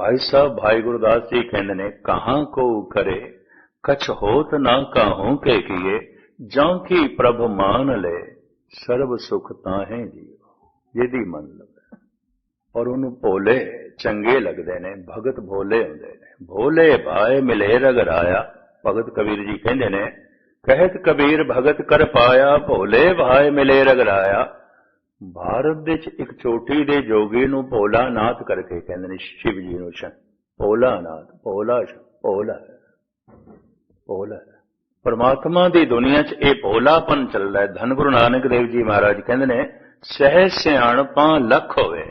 ਭਾਈ ਸਾਹਿਬ, ਭਾਈ ਗੁਰਦਾਸ ਜੀ ਕਹਿੰਦੇ ਨੇ, ਕਹਾਂ ਕੋ ਕਰੇ ਕਛ ਹੋਤ ਨਾ ਕਾਹੂ ਕੇ ਕੀਏ ਜਾਂ ਕੀ ਪ੍ਰਭ ਮਾਨ ਲੈ, ਸਰਬ ਸੁਖ ਤਾਹੇ ਜੀਓ। ਜਿਹਦੀ ਮੰਨ ਲਵੇ ਔਰ ਉਹਨੂੰ ਭੋਲੇ ਚੰਗੇ ਲੱਗਦੇ ਨੇ, ਭਗਤ ਭੋਲੇ ਹੁੰਦੇ ਨੇ। ਭੋਲੇ ਭਾਏ ਮਿਲੇ ਰਗਰਾਇਆ ਭਗਤ ਕਬੀਰ ਜੀ ਕਹਿੰਦੇ ਨੇ, ਕਹਿਤ ਕਬੀਰ ਭਗਤ ਕਰ ਪਾਇਆ, ਭੋਲੇ ਭਾਏ ਮਿਲੇ ਰਗਰਾਇਆ ਭਾਰਤ ਦੇ ਚ ਇੱਕ ਚੋਟੀ ਦੇ ਜੋਗੀ ਨੂੰ ਭੋਲਾ ਨਾਥ ਕਰਕੇ ਕਹਿੰਦੇ ਨੇ ਸ਼ਿਵ ਜੀ ਨੂੰ ਸ਼ਨ ਭੋਲਾ ਨਾਥ ਭੋਲਾ ਭੋਲਾ ਭੋਲਾ ਪਰਮਾਤਮਾ ਦੀ ਦੁਨੀਆ 'ਚ ਇਹ ਭੋਲਾਪਨ ਚੱਲਦਾ ਹੈ। ਧੰਨ ਗੁਰੂ ਨਾਨਕ ਦੇਵ ਜੀ ਮਹਾਰਾਜ ਕਹਿੰਦੇ ਨੇ, ਸਹਿ ਸਿਆਣਪਾਂ ਲੱਖ ਹੋਵੇ।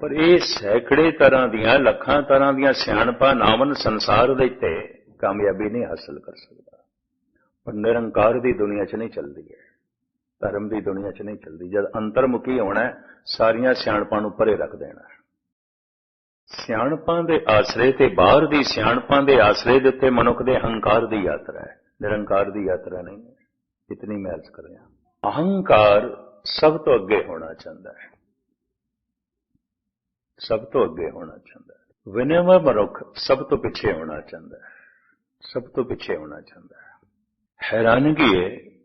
ਪਰ ਇਹ ਸੈਂਕੜੇ ਤਰ੍ਹਾਂ ਦੀਆਂ, ਲੱਖਾਂ ਤਰ੍ਹਾਂ ਦੀਆਂ ਸਿਆਣਪਾਂ ਨਾਮਨ ਸੰਸਾਰ ਦੇ ਤੇ ਕਾਮਯਾਬੀ ਨਹੀਂ ਹਾਸਲ ਕਰ ਸਕਦਾ। ਪਰ ਨਿਰੰਕਾਰ ਦੀ ਦੁਨੀਆ 'ਚ ਨਹੀਂ ਚੱਲਦੀ ਹੈ। ਧਰਮ ਦੀ ਦੁਨੀਆ 'ਚ ਨਹੀਂ ਚੱਲਦੀ। ਜਦ ਅੰਤਰਮੁਖੀ ਹੋਣਾ ਸਾਰੀਆਂ ਸਿਆਣਪਾਂ ਨੂੰ ਪਰੇ ਰੱਖ ਦੇਣਾ ਸਿਆਣਪਾਂ ਦੇ ਆਸਰੇ ਤੇ ਬਾਹਰ ਦੀ ਸਿਆਣਪਾਂ ਦੇ ਆਸਰੇ ਦੇ ਉੱਤੇ ਮਨੁੱਖ ਦੇ ਹੰਕਾਰ ਦੀ ਯਾਤਰਾ ਹੈ। ਨਿਰੰਕਾਰ ਦੀ ਯਾਤਰਾ ਨਹੀਂ ਹੈ। ਇਤਨੀ ਮੈਂ ਅਰਜ਼ ਕਰ ਰਿਹਾ ਅਹੰਕਾਰ ਸਭ ਤੋਂ ਅੱਗੇ ਹੋਣਾ ਚਾਹੁੰਦਾ ਹੈ। ਸਭ ਤੋਂ ਅੱਗੇ ਹੋਣਾ ਚਾਹੁੰਦਾ ਹੈ। ਵਿਨਯਮ ਮਨੁੱਖ ਸਭ ਤੋਂ ਪਿੱਛੇ ਹੋਣਾ ਚਾਹੁੰਦਾ ਹੈ। ਸਭ ਤੋਂ ਪਿੱਛੇ ਹੋਣਾ ਚਾਹੁੰਦਾ ਹੈ। ਹੈਰਾਨਗੀ ਹੈ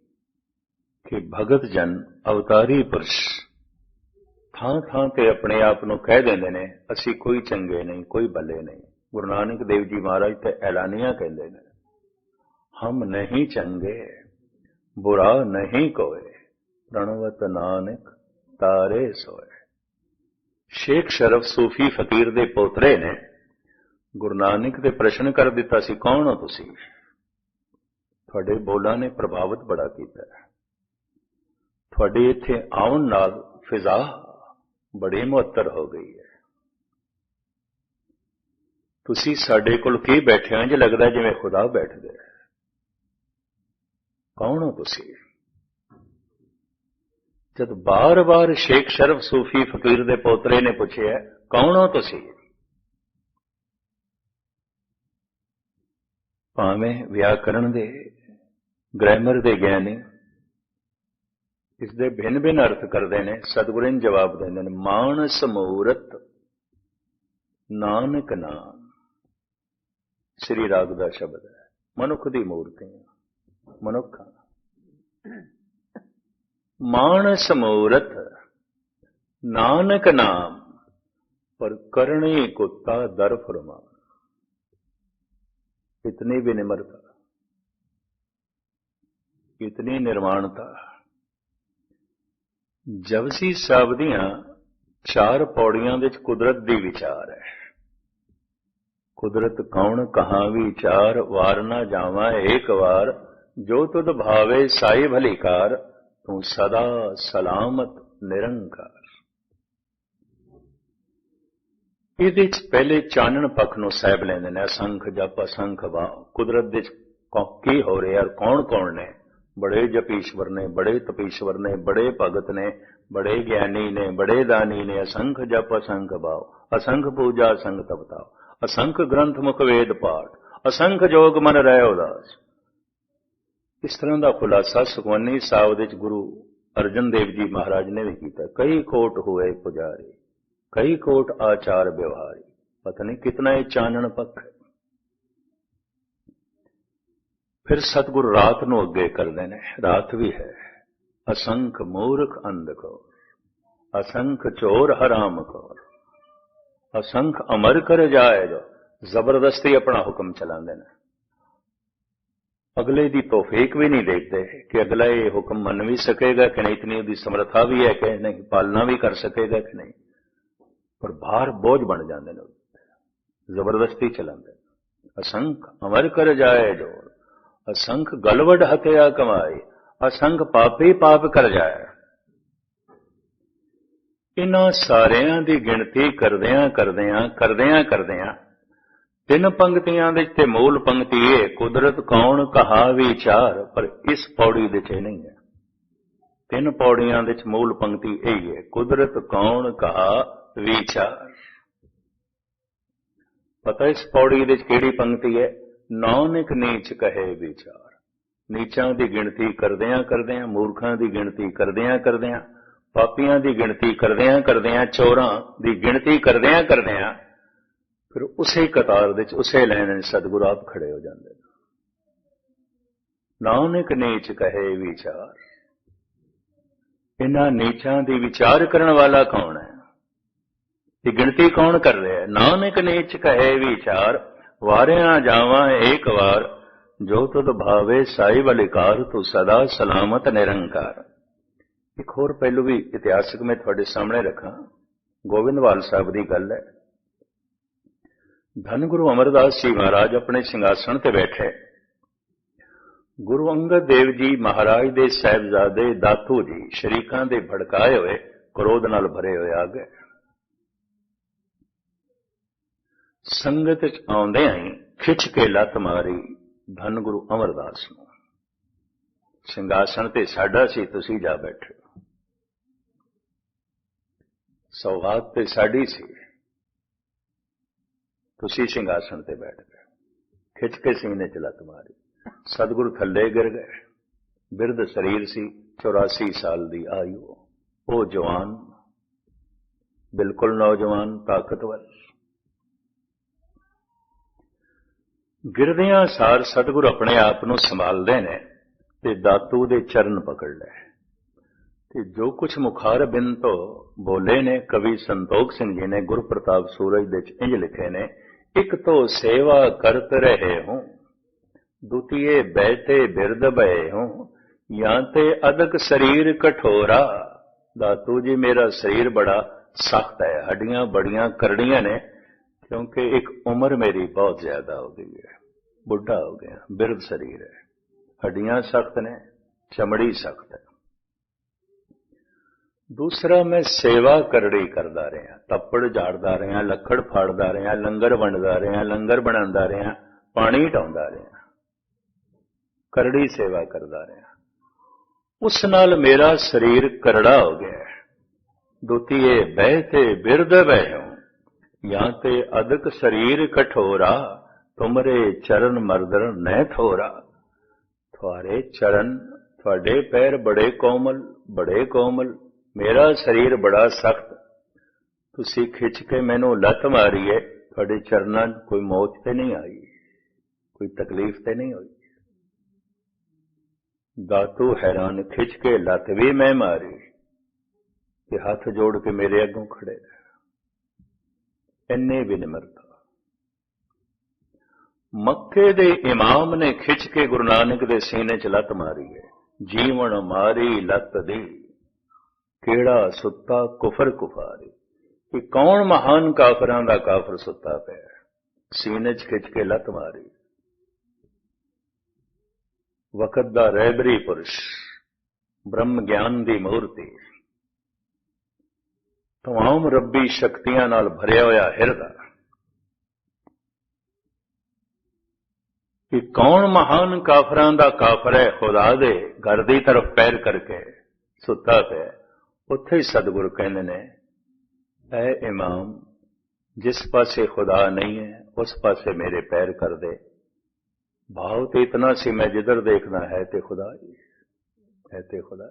ਕਿ ਭਗਤ ਜਨ ਅਵਤਾਰੀ ਪੁਰਸ਼ ਥਾਂ ਥਾਂ ਤੇ ਆਪਣੇ ਆਪ ਨੂੰ ਕਹਿ ਦਿੰਦੇ ਨੇ, ਅਸੀਂ ਕੋਈ ਚੰਗੇ ਨਹੀਂ, ਕੋਈ ਬੱਲੇ ਨਹੀਂ। ਗੁਰੂ ਨਾਨਕ ਦੇਵ ਜੀ ਮਹਾਰਾਜ ਤੇ ਐਲਾਨੀਆਂ ਕਹਿੰਦੇ ਨੇ, ਹਮ ਨਹੀਂ ਚੰਗੇ, ਬੁਰਾ ਨਹੀਂ ਕੋਏ, ਪ੍ਰਣਵਤ ਨਾਨਕ ਤਾਰੇ ਸੋਏ। ਸ਼ੇਖ ਸ਼ਰਫ ਸੂਫੀ ਫਕੀਰ ਦੇ ਪੋਤਰੇ ਨੇ ਗੁਰੂ ਨਾਨਕ ਦੇ ਪ੍ਰਸ਼ਨ ਕਰ ਦਿੱਤਾ ਸੀ, ਕੌਣ ਹੋ ਤੁਸੀਂ? ਤੁਹਾਡੇ ਬੋਲਾਂ ਨੇ ਪ੍ਰਭਾਵਿਤ ਬੜਾ ਕੀਤਾ ਤੁਹਾਡੇ ਇੱਥੇ ਆਉਣ ਨਾਲ ਫਿਜ਼ਾ ਬੜੀ ਮੁਅੱਤਰ ਹੋ ਗਈ ਹੈ। ਤੁਸੀਂ ਸਾਡੇ ਕੋਲ ਕੀ ਬੈਠੇ ਹੋ ਜੇ ਲੱਗਦਾ ਜਿਵੇਂ ਖੁਦਾ ਬੈਠ ਗਿਆ ਕੌਣ ਹੋ ਤੁਸੀਂ? ਜਦ ਬਾਰ-ਬਾਰ ਸ਼ੇਖ ਸ਼ਰਫ ਸੂਫੀ ਫਕੀਰ ਦੇ ਪੋਤਰੇ ਨੇ ਪੁੱਛਿਆ, ਕੌਣ ਹੋ ਤੁਸੀਂ? ਭਾਵੇਂ ਵਿਆਕਰਣ ਦੇ, ਗ੍ਰਾਮਰ ਦੇ ਗਿਆਨੀ ਇਸ ਦੇ ਭਿੰਨ ਭਿੰਨ ਅਰਥ ਕਰਦੇ ਨੇ ਸਤਿਗੁਰੂ ਨੇ ਜਵਾਬ ਦਿੰਦੇ ਨੇ ਮਾਨਸ ਮੂਰਤ ਨਾਨਕ ਨਾਮ ਸ੍ਰੀ ਰਾਗ ਦਾ ਸ਼ਬਦ ਹੈ ਮਨੁੱਖ ਦੀ ਮੂਰਤੀ ਮਨੁੱਖ ਮਾਨਸ ਮੂਰਤ ਨਾਨਕ ਨਾਮ ਪਰ ਕਰਣੀ ਕੁੱਤਾ ਦਰ ਫਰਮਾਨ इतनी विनिम्रता इतनी निर्माणता ਜਪਸੀ ਸਾਹਿਬ ਦੀਆਂ ਚਾਰ ਪੌੜੀਆਂ ਵਿੱਚ ਕੁਦਰਤ ਦੀ ਵਿਚਾਰ ਹੈ। ਕੁਦਰਤ ਕੌਣ ਕਹਾਂ ਵਿਚਾਰ ਵਾਰ ਨਾ ਜਾਵਾਂ, ਏਕ ਵਾਰ ਜੋ ਤੁਧ ਭਾਵੇ ਸਾਈ ਭਲੀਕਾਰ, ਤੂੰ ਸਦਾ ਸਲਾਮਤ ਨਿਰੰਕਾਰ। ਇਹਦੇ ਚ ਪਹਿਲੇ ਚਾਨਣ ਪੱਖ ਨੂੰ ਸਹਿਬ ਲੈਂਦੇ ਨੇ, ਅਸੰਖ ਜਪ ਅਸੰਖ ਵਾ ਕੁਦਰਤ ਦੇ ਕੀ ਹੋ ਰਿਹਾ ਕੌਣ ਕੌਣ ਨੇ? ਬੜੇ ਜਪੀਸ਼ਵਰ ਨੇ, ਬੜੇ ਤਪੀਸ਼ਵਰ ਨੇ, ਬੜੇ ਭਗਤ ਨੇ, ਬੜੇ ਗਿਆਨੀ ਨੇ, ਬੜੇ ਦਾਨੀ ਨੇ, ਅਸੰਖ ਜਪ, ਅਸੰਖ ਭਾਵ, ਅਸੰਖ ਪੂਜਾ, ਅਸੰਖ ਤਪਤਾ ਅਸੰਖ ਗ੍ਰੰਥ ਮੁਖ ਵੇਦ ਪਾਠ, ਅਸੰਖ ਜੋਗ ਮਨ ਰਹਿ ਉਦਾਸ। ਇਸ ਤਰ੍ਹਾਂ ਦਾ ਖੁਲਾਸਾ ਸੁਖਵੰਨੀ ਸਾਹਿਬ ਦੇ ਗੁਰੂ ਅਰਜਨ ਦੇਵ ਜੀ ਮਹਾਰਾਜ ਨੇ ਵੀ ਕੀਤਾ। ਕਈ ਕੋਟ ਹੋਏ ਪੁਜਾਰੀ, ਕਈ ਕੋਟ ਆਚਾਰ ਵਿਵਹਾਰੀ। ਪਤਾ ਨਹੀਂ ਕਿਤਨਾ ਇਹ ਚਾਨਣ ਪੱਖ ਹੈ। ਫਿਰ ਸਤਗੁਰ ਰਾਤ ਨੂੰ ਅੱਗੇ ਕਰਦੇ ਨੇ, ਰਾਤ ਵੀ ਹੈ। ਅਸੰਖ ਮੂਰਖ ਅੰਧ ਕੋ ਅਸੰਖ ਚੋਰ ਹਰਾਮ ਕੌਰ, ਅਸੰਖ ਅਮਰ ਕਰ ਜਾਏਗਾ ਜ਼ਬਰਦਸਤੀ ਆਪਣਾ ਹੁਕਮ ਚਲਾਉਂਦੇ ਨੇ। ਅਗਲੇ ਦੀ ਤੋਫੀਕ ਵੀ ਨਹੀਂ ਦੇਖਦੇ ਕਿ ਅਗਲਾ ਇਹ ਹੁਕਮ ਮੰਨ ਵੀ ਸਕੇਗਾ ਕਿ ਨਹੀਂ, ਇਤਨੀ ਉਹਦੀ ਸਮਰੱਥਾ ਵੀ ਹੈ ਕਿ ਨਹੀਂ, ਪਾਲਣਾ ਵੀ ਕਰ ਸਕੇਗਾ ਕਿ ਨਹੀਂ। ਪਰ ਬਾਹਰ ਬੋਝ ਬਣ ਜਾਂਦੇ ਨੇ, ਜ਼ਬਰਦਸਤੀ ਚਲਾਉਂਦੇ ਅਸੰਖ ਅਮਰ ਕਰ ਜਾਏ ਜੋ ਅਸੰਖ ਗਲਵੜ ਹਤਿਆ ਕਮਾਈ ਅਸੰਖ ਪਾਪੀ ਪਾਪ ਕਰ ਜਾਏ। ਇਹਨਾਂ ਸਾਰਿਆਂ ਦੀ ਗਿਣਤੀ ਕਰਦਿਆਂ ਕਰਦਿਆਂ ਕਰਦਿਆਂ ਕਰਦਿਆਂ, ਤਿੰਨ ਪੰਕਤੀਆਂ ਵਿੱਚ ਤੇ ਮੂਲ ਪੰਕਤੀ ਇਹ ਕੁਦਰਤ ਕੌਣ ਕਹਾ ਵਿਚਾਰ ਪਰ ਇਸ ਪੌੜੀ ਦੇ ਚ ਨਹੀਂ ਹੈ। ਤਿੰਨ ਪੌੜੀਆਂ ਵਿੱਚ ਮੂਲ ਪੰਕਤੀ ਇਹ ਹੈ ਕੁਦਰਤ ਕੌਣ ਕਹਾ ਵਿਚਾਰ ਪਤਾ ਇਸ ਪੌੜੀ ਵਿੱਚ ਕਿਹੜੀ ਪੰਕਤੀ ਹੈ ਨਾਨਕ ਨੀਚ ਕਹੇ ਵਿਚਾਰ। ਨੀਚਾਂ ਦੀ ਗਿਣਤੀ ਕਰਦਿਆਂ ਕਰਦਿਆਂ, ਮੂਰਖਾਂ ਦੀ ਗਿਣਤੀ ਕਰਦਿਆਂ ਕਰਦਿਆਂ, ਪਾਪੀਆਂ ਦੀ ਗਿਣਤੀ ਕਰਦਿਆਂ ਕਰਦਿਆਂ, ਚੋਰਾਂ ਦੀ ਗਿਣਤੀ ਕਰਦਿਆਂ ਕਰਦਿਆਂ, ਫਿਰ ਉਸੇ ਕਤਾਰ ਵਿੱਚ, ਉਸੇ ਲਾਈਨ ਵਿੱਚ ਸਤਿਗੁਰੂ ਆਪ ਖੜੇ ਹੋ ਜਾਂਦੇ ਨੇ। ਨਾਨਕ ਨੀਚ ਕਹੇ ਵਿਚਾਰ। ਇਹਨਾਂ ਨੀਚਾਂ ਦੀ ਵਿਚਾਰ ਕਰਨ ਵਾਲਾ ਕੌਣ ਹੈ? ਇਹ ਗਿਣਤੀ ਕੌਣ ਕਰ ਰਿਹਾ ਹੈ? ਨਾਨਕ ਨੀਚ ਕਹੇ ਵਿਚਾਰ। ਵਾਰਿਆਂ ਜਾਵਾਂ ਏਕ ਵਾਰ, ਜੋ ਤੁਧ ਭਾਵੇ ਸਾਈ ਬਲਿਕਾਰ ਤੂੰ ਸਦਾ ਸਲਾਮਤ ਨਿਰੰਕਾਰ। ਇੱਕ ਹੋਰ ਪਹਿਲੂ ਵੀ ਇਤਿਹਾਸਕ ਮੈਂ ਤੁਹਾਡੇ ਸਾਹਮਣੇ ਰੱਖਾਂ। ਗੋਬਿੰਦਵਾਲ ਸਾਹਿਬ ਦੀ ਗੱਲ ਹੈ। ਧੰਨ ਗੁਰੂ ਅਮਰਦਾਸ ਜੀ ਮਹਾਰਾਜ ਆਪਣੇ ਸਿੰਘਾਸਣ ਤੇ ਬੈਠੇ। ਗੁਰੂ ਅੰਗਦ ਦੇਵ ਜੀ ਮਹਾਰਾਜ ਦੇ ਸਹਿਬਜ਼ਾਦੇ ਦਾਤੂ ਜੀ ਸ਼ਰੀਕਾਂ ਦੇ ਭੜਕਾਏ ਹੋਏ, ਕ੍ਰੋਧ ਨਾਲ ਭਰੇ ਹੋਏ ਆ ਗਏ। ਸੰਗਤ ਚ ਆਉਂਦੇ ਆਂ ਖਿੱਚ ਕੇ ਲੱਤ ਮਾਰੀ, ਧੰਨ ਗੁਰੂ ਅਮਰਦਾਸ ਨੂੰ। ਸਿੰਘਾਸਣ ਤੇ ਸਾਡਾ ਸੀ, ਤੁਸੀਂ ਜਾ ਬੈਠੇ ਸੌਗਾਤ ਤੇ ਸਾਡੀ ਸੀ। ਤੁਸੀਂ ਸਿੰਘਾਸਣ ਤੇ ਬੈਠ ਗਏ। ਖਿੱਚ ਕੇ ਸੀਨੇ ਚ ਲੱਤ ਮਾਰੀ। ਸਤਿਗੁਰੂ ਥੱਲੇ ਗਿਰ ਗਏ। ਬਿਰਧ ਸਰੀਰ ਸੀ 84 ਸਾਲ ਦੀ ਆਯੂ। ਉਹ ਜਵਾਨ, ਬਿਲਕੁਲ ਨੌਜਵਾਨ, ਤਾਕਤਵਰ। ਗਿਰਦਿਆਂ ਸਾਰ ਸਤਿਗੁਰ ਆਪਣੇ ਆਪ ਨੂੰ ਸੰਭਾਲਦੇ ਨੇ ਤੇ ਦਾਤੂ ਦੇ ਚਰਨ ਪਕੜ ਲੈ। ਤੇ ਜੋ ਕੁਝ ਮੁਖਾਰ ਬਿਨ ਤੋਂ ਬੋਲੇ ਨੇ, ਕਵੀ ਸੰਤੋਖ ਸਿੰਘ ਜੀ ਨੇ ਗੁਰਪ੍ਰਤਾਪ ਸੂਰਜ ਦੇ ਚ ਇੰਜ ਲਿਖੇ ਨੇ, ਇਕ ਤੋਂ ਸੇਵਾ ਕਰਤ ਰਹੇ ਹੂੰ, ਦੁਤੀਏ ਬੈਠੇ ਬਿਰਦ ਬਏ ਹੂੰ, ਜਾਂ ਤੇ ਅਦਕ ਸਰੀਰ ਕਠੋਰਾ। ਦਾਤੂ ਜੀ, ਮੇਰਾ ਸਰੀਰ ਬੜਾ ਸਖਤ ਹੈ, ਹੱਡੀਆਂ ਬੜੀਆਂ ਕਰੜੀਆਂ ਨੇ ਕਿਉਂਕਿ ਇੱਕ ਉਮਰ ਮੇਰੀ ਬਹੁਤ ਜ਼ਿਆਦਾ ਹੋ ਗਈ ਹੈ। ਬੁੱਢਾ ਹੋ ਗਿਆ, ਬਿਰਧ ਸਰੀਰ ਹੈ। ਹੱਡੀਆਂ ਸਖਤ ਨੇ, ਚਮੜੀ ਸਖਤ ਹੈ। ਦੂਸਰਾ, ਮੈਂ ਸੇਵਾ ਕਰੜੀ ਕਰਦਾ ਰਿਹਾ। ਤੱਪੜ ਝਾੜਦਾ ਰਿਹਾ, ਲੱਕੜ ਫਾੜਦਾ ਰਿਹਾ, ਲੰਗਰ ਵੰਡਦਾ ਰਿਹਾ, ਲੰਗਰ ਬਣਾਉਂਦਾ ਰਿਹਾ, ਪਾਣੀ ਢਾਉਂਦਾ ਰਿਹਾ। ਕਰੜੀ ਸੇਵਾ ਕਰਦਾ ਰਿਹਾ। ਉਸ ਨਾਲ ਮੇਰਾ ਸਰੀਰ ਕਰੜਾ ਹੋ ਗਿਆ ਦੁਤੀਏ ਬਹਿ ਤੇ ਬਿਰਦ ਬਹਿ ਜਾਂ ਤੇ ਅਦਕ ਸਰੀਰ ਕਠੋਰਾ, ਤੁਮਰੇ ਚਰਨ ਮਰਦਰ ਨੈ ਥੋਰਾ। ਤੁਹਾਰੇ ਚਰਨ, ਤੁਹਾਡੇ ਪੈਰ ਬੜੇ ਕੋਮਲ ਬੜੇ ਕੋਮਲ, ਮੇਰਾ ਸਰੀਰ ਬੜਾ ਸਖਤ। ਤੁਸੀਂ ਖਿੱਚ ਕੇ ਮੈਨੂੰ ਲੱਤ ਮਾਰੀ ਹੈ ਤੁਹਾਡੇ ਚਰਨਾਂ 'ਚ ਕੋਈ ਮੌਤ ਤੇ ਨਹੀਂ ਆਈ, ਕੋਈ ਤਕਲੀਫ ਤੇ ਨਹੀਂ ਹੋਈ। ਦਾਤੂ ਹੈਰਾਨ ਖਿੱਚ ਕੇ ਲੱਤ ਵੀ ਮੈਂ ਮਾਰੀ, ਤੇ ਹੱਥ ਜੋੜ ਕੇ ਮੇਰੇ ਅੱਗੋਂ ਖੜੇ ਇੰਨੇ ਵਿਨਮਰਤਾ ਮੱਕੇ ਦੇ ਇਮਾਮ ਨੇ ਖਿੱਚ ਕੇ ਗੁਰੂ ਨਾਨਕ ਦੇ ਸੀਨੇ 'ਚ ਲੱਤ ਮਾਰੀ ਹੈ। ਜੀਵਨ ਮਾਰੀ ਲੱਤ ਦੀ। ਕਿਹੜਾ ਸੁੱਤਾ ਕੁਫਰ ਕੁਫਾਰੀ। ਇਹ ਕੌਣ ਮਹਾਨ ਕਾਫਰਾਂ ਦਾ ਕਾਫਰ ਸੁੱਤਾ ਪਿਆ ਸੀਨੇ 'ਚ ਖਿੱਚ ਕੇ ਲੱਤ ਮਾਰੀ। ਵਕਤ ਦਾ ਰਹਿਬਰੀ ਪੁਰਸ਼, ਬ੍ਰਹਮ ਗਿਆਨ ਦੀ ਮੂਰਤੀ। ਤਮਾਮ ਰੱਬੀ ਸ਼ਕਤੀਆਂ ਨਾਲ ਭਰਿਆ ਹੋਇਆ ਹਿਰਦਾ ਕਿ ਕੌਣ ਮਹਾਨ ਕਾਫਰਾਂ ਦਾ ਕਾਫਰ ਹੈ ਖੁਦਾ ਦੇ ਘਰ ਦੀ ਤਰਫ ਪੈਰ ਕਰਕੇ ਸੁੱਤਾ ਪਿਆ ਉੱਥੇ ਹੀ ਸਤਿਗੁਰੂ ਕਹਿੰਦੇ ਨੇ ਐ ਇਮਾਮ ਜਿਸ ਪਾਸੇ ਖੁਦਾ ਨਹੀਂ ਹੈ ਉਸ ਪਾਸੇ ਮੇਰੇ ਪੈਰ ਕਰ ਦੇ ਭਾਵ ਤੇ ਇਤਨਾ ਸੀ ਮੈਂ ਜਿੱਧਰ ਦੇਖਣਾ ਹੈ ਤੇ ਖੁਦਾ ਹੈ ਤੇ ਖੁਦਾ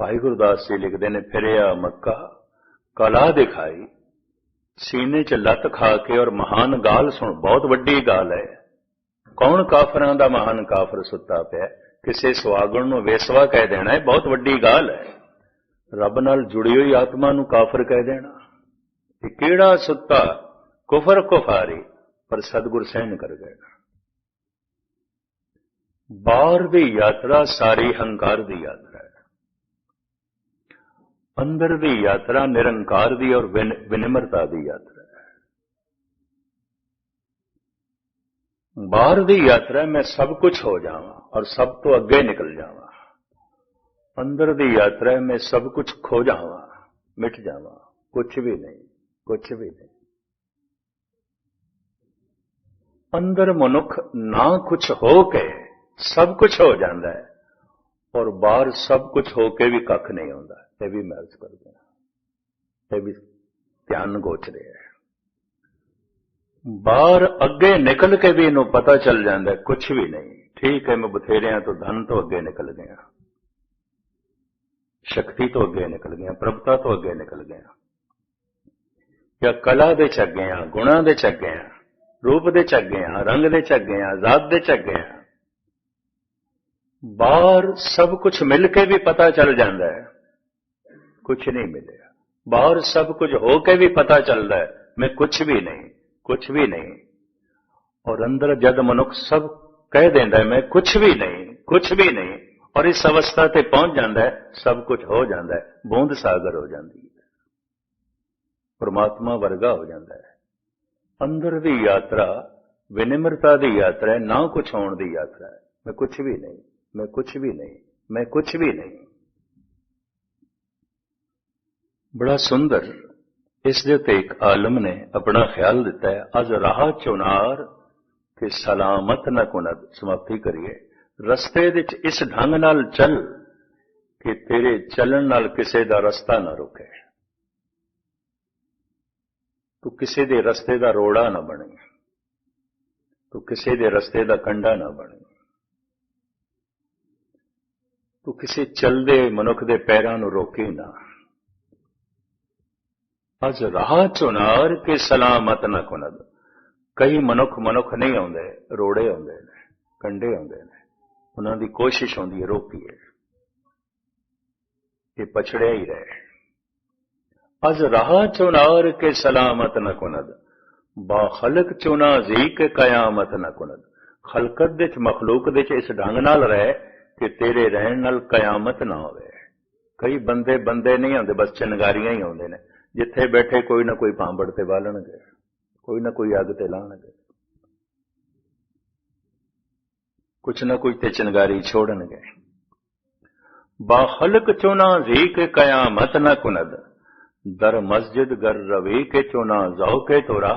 ਭਾਈ ਗੁਰਦਾਸ ਜੀ ਲਿਖਦੇ ਨੇ, ਫਿਰਿਆ ਮੱਕਾ, ਕਲਾ ਦਿਖਾਈ, ਸੀਨੇ 'ਚ ਲੱਤ ਖਾ ਕੇ ਔਰ ਮਹਾਨ ਗਾਲ ਸੁਣ। ਬਹੁਤ ਵੱਡੀ ਗਾਲ ਹੈ। ਕੌਣ ਕਾਫਰਾਂ ਦਾ ਮਹਾਨ ਕਾਫਰ ਸੁੱਤਾ ਪਿਆ? ਕਿਸੇ ਸੁਆਗਣ ਨੂੰ ਵੇਸਵਾ ਕਹਿ ਦੇਣਾ ਹੈ ਬਹੁਤ ਵੱਡੀ ਗਾਲ ਹੈ। ਰੱਬ ਨਾਲ ਜੁੜੀ ਹੋਈ ਆਤਮਾ ਨੂੰ ਕਾਫਰ ਕਹਿ ਦੇਣਾ। ਇਹ ਕਿਹੜਾ ਸੁੱਤਾ? ਕੁਫਰ ਕੁਫਾਰੀ, ਪਰ ਸਤਗੁਰ ਸਹਿਣ ਕਰ ਗਏ। ਬਾਹਰ ਦੀ ਯਾਤਰਾ, ਸਾਰੀ ਹੰਕਾਰ ਦੀ ਯਾਤਰਾ ਹੈ। ਅੰਦਰ ਦੀ ਯਾਤਰਾ ਨਿਰੰਕਾਰ ਦੀ ਔਰ ਵਿਨਮਰਤਾ ਦੀ ਯਾਤਰਾ ਹੈ ਬਾਹਰ ਦੀ ਯਾਤਰਾ ਮੈਂ ਸਭ ਕੁਝ ਹੋ ਜਾਵਾਂ ਔਰ ਸਭ ਤੋਂ ਅੱਗੇ ਨਿਕਲ ਜਾਵਾਂ ਅੰਦਰ ਦੀ ਯਾਤਰਾ ਮੈਂ ਸਭ ਕੁਝ ਖੋ ਜਾਵਾਂ ਮਿਟ ਜਾਵਾਂ ਕੁਝ ਵੀ ਨਹੀਂ ਕੁਝ ਵੀ ਨਹੀਂ ਅੰਦਰ ਮਨੁੱਖ ਨਾ ਕੁਝ ਹੋ ਕੇ ਸਭ ਕੁਝ ਹੋ ਜਾਂਦਾ ਹੈ ਔਰ ਬਾਹਰ ਸਭ ਕੁਝ ਹੋ ਕੇ ਵੀ ਕੱਖ ਨਹੀਂ ਹੁੰਦਾ ਇਹ ਵੀ ਮਹਿਸੂਸ ਕਰਦੇ ਹਾਂ ਇਹ ਵੀ ਧਿਆਨ ਗੋਚ ਰਿਹਾ ਹੈ ਬਾਹਰ ਅੱਗੇ ਨਿਕਲ ਕੇ ਵੀ ਇਹਨੂੰ ਪਤਾ ਚੱਲ ਜਾਂਦਾ ਕੁਝ ਵੀ ਨਹੀਂ ਠੀਕ ਹੈ ਮੈਂ ਬਥੇਰਿਆਂ ਤੋਂ ਧਨ ਤੋਂ ਅੱਗੇ ਨਿਕਲ ਗਿਆ ਸ਼ਕਤੀ ਤੋਂ ਅੱਗੇ ਨਿਕਲ ਗਿਆ ਪ੍ਰਭਤਾ ਤੋਂ ਅੱਗੇ ਨਿਕਲ ਗਿਆ ਜਾਂ ਕਲਾ ਦੇ ਚ ਅੱਗੇ ਆ ਗੁਣਾਂ ਦੇ ਚ ਅੱਗੇ ਆ ਰੂਪ ਦੇ ਚ ਅੱਗੇ ਆ ਰੰਗ ਦੇ ਚ ਅੱਗੇ ਆ ਜ਼ਾਤ ਦੇ ਚ ਅੱਗੇ ਆ ਬਾਹਰ ਸਭ ਕੁਝ ਮਿਲ ਕੇ ਵੀ ਪਤਾ ਚੱਲ ਜਾਂਦਾ ਹੈ। ਕੁਝ ਨਹੀਂ ਮਿਲਿਆ। ਬਾਹਰ ਸਭ ਕੁਝ ਹੋ ਕੇ ਵੀ ਪਤਾ ਚੱਲਦਾ ਹੈ। ਮੈਂ ਕੁਝ ਵੀ ਨਹੀਂ ਕੁਝ ਵੀ ਨਹੀਂ। ਔਰ ਅੰਦਰ ਜਦ ਮਨੁੱਖ ਸਭ ਕਹਿ ਦਿੰਦਾ ਮੈਂ ਕੁਝ ਵੀ ਨਹੀਂ ਕੁਝ ਵੀ ਨਹੀਂ। ਔਰ ਇਸ ਅਵਸਥਾ ਤੇ ਪਹੁੰਚ ਜਾਂਦਾ ਹੈ, ਸਭ ਕੁਝ ਹੋ ਜਾਂਦਾ ਹੈ। ਬੂੰਦ ਸਾਗਰ ਹੋ ਜਾਂਦੀ ਹੈ। ਪਰਮਾਤਮਾ ਵਰਗਾ ਹੋ ਜਾਂਦਾ ਹੈ। ਅੰਦਰ ਦੀ ਯਾਤਰਾ ਵਿਨਿਮਰਤਾ ਦੀ ਯਾਤਰਾ ਹੈ, ਨਾ ਕੁਝ ਹੋਣ ਦੀ ਯਾਤਰਾ ਹੈ। ਮੈਂ ਕੁਝ ਵੀ ਨਹੀਂ। ਮੈਂ ਕੁਝ ਵੀ ਨਹੀਂ ਮੈਂ ਕੁਝ ਵੀ ਨਹੀਂ ਬੜਾ ਸੁੰਦਰ ਇਸ ਦੇ ਉੱਤੇ ਇੱਕ ਆਲਮ ਨੇ ਆਪਣਾ ਖਿਆਲ ਦਿੱਤਾ ਹੈ ਅਜ ਰਾਹ ਚੁਨਾਰ ਕਿ ਸਲਾਮਤ ਨ ਕੁਨਦ ਸਮਾਪਤੀ ਕਰੀਏ ਰਸਤੇ ਵਿੱਚ ਇਸ ਢੰਗ ਨਾਲ ਚੱਲ ਕਿ ਤੇਰੇ ਚੱਲਣ ਨਾਲ ਕਿਸੇ ਦਾ ਰਸਤਾ ਨਾ ਰੁਕੇ ਤੂੰ ਕਿਸੇ ਦੇ ਰਸਤੇ ਦਾ ਰੋੜਾ ਨਾ ਬਣੇ ਤੂੰ ਕਿਸੇ ਦੇ ਰਸਤੇ ਦਾ ਕੰਡਾ ਨਾ ਬਣੇ ਕਿਸੇ ਚੱਲਦੇ ਮਨੁੱਖ ਦੇ ਪੈਰਾਂ ਨੂੰ ਰੋਕੇ ਨਾ। ਅਜ ਰਾਹ ਚੁਨਾਰ ਕੇ ਸਲਾਮਤ ਨਾ ਕੁਨਦ। ਕਈ ਮਨੁੱਖ ਮਨੁੱਖ ਨਹੀਂ ਆਉਂਦੇ, ਰੋੜੇ ਆਉਂਦੇ ਨੇ, ਕੰਡੇ ਆਉਂਦੇ ਨੇ। ਉਹਨਾਂ ਦੀ ਕੋਸ਼ਿਸ਼ ਹੁੰਦੀ ਹੈ, ਰੋਕੀਏ। ਇਹ ਪਛੜਿਆ ਹੀ ਰਹੇ। ਅਜ ਰਾਹ ਚੁਨਾਰ ਕੇ ਸਲਾਮਤ ਨਾ ਕੁਨਦ। ਬਾ ਖਲਕ ਚੁਨਾ ਜ਼ੀ ਕੇ ਕਿਆਮਤ ਨ ਕੁਨਦ। ਖਲਕਤ ਦੇ ਚ ਮਖਲੂਕ ਦੇ ਚ ਇਸ ਢੰਗ ਨਾਲ ਰਹੇ ਕਿ ਤੇਰੇ ਰਹਿਣ ਨਾਲ ਕਿਆਮਤ ਨਾ ਹੋਵੇ ਕਈ ਬੰਦੇ ਬੰਦੇ ਨਹੀਂ ਆਉਂਦੇ ਬਸ ਚਨਗਾਰੀਆਂ ਹੀ ਆਉਂਦੇ ਨੇ ਜਿੱਥੇ ਬੈਠੇ ਕੋਈ ਨਾ ਕੋਈ ਭਾਂਬੜ ਤੇ ਬਾਲਣਗੇ ਕੋਈ ਨਾ ਕੋਈ ਅੱਗ ਤੇ ਲਾਣਗੇ ਕੁਛ ਨਾ ਕੁਛ ਤੇ ਚਨਗਾਰੀ ਛੋੜਨਗੇ ਬਾ ਖਲਕ ਚੁਨਾ ਜ਼ੀ ਕੇ ਕਿਆਮਤ ਨ ਕੁਨਦ ਦਰ ਮਸਜਿਦ ਗਰ ਰਵੀ ਕੇ ਚੁਨਾ ਜਾਉ ਕੇ ਤੋਰਾ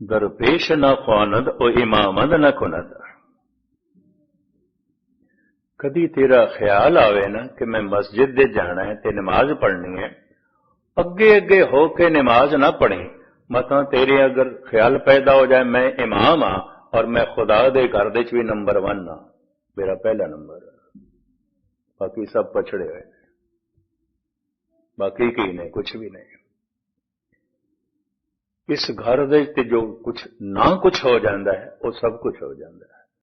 ਦਰ ਪੇਸ਼ ਨਾ ਖਾਨਦ ਉਹ ਇਮਾਮਦ ਨਾ ਕੁਨਦ ਕਦੀ ਤੇਰਾ ਖਿਆਲ ਆਵੇ ਨਾ ਕਿ ਮੈਂ ਮਸਜਿਦ ਦੇ ਜਾਣਾ ਹੈ ਤੇ ਨਮਾਜ਼ ਪੜ੍ਹਨੀ ਹੈ। ਅੱਗੇ ਅੱਗੇ ਹੋ ਕੇ ਨਮਾਜ਼ ਨਾ ਪੜ੍ਹੀ ਮਤਾਂ ਤੇਰੇ ਅਗਰ ਖਿਆਲ ਪੈਦਾ ਹੋ ਜਾਏ, ਮੈਂ ਇਮਾਮ ਆ ਔਰ ਮੈਂ ਖੁਦਾ ਦੇ ਘਰ ਦੇ ਚ ਵੀ ਨੰਬਰ 1 ਆ ਮੇਰਾ ਪਹਿਲਾ ਨੰਬਰ। ਬਾਕੀ ਸਭ ਪਛੜੇ ਹੋਏ ਨੇ। ਬਾਕੀ ਕੀ ਨੇ ਕੁਝ ਵੀ ਨਹੀਂ। ਇਸ ਘਰ ਦੇ ਤੇ ਜੋ ਕੁਝ ਨਾ ਕੁਝ ਹੋ ਜਾਂਦਾ ਹੈ, ਉਹ ਸਭ ਕੁਝ ਹੋ ਜਾਂਦਾ ਹੈ।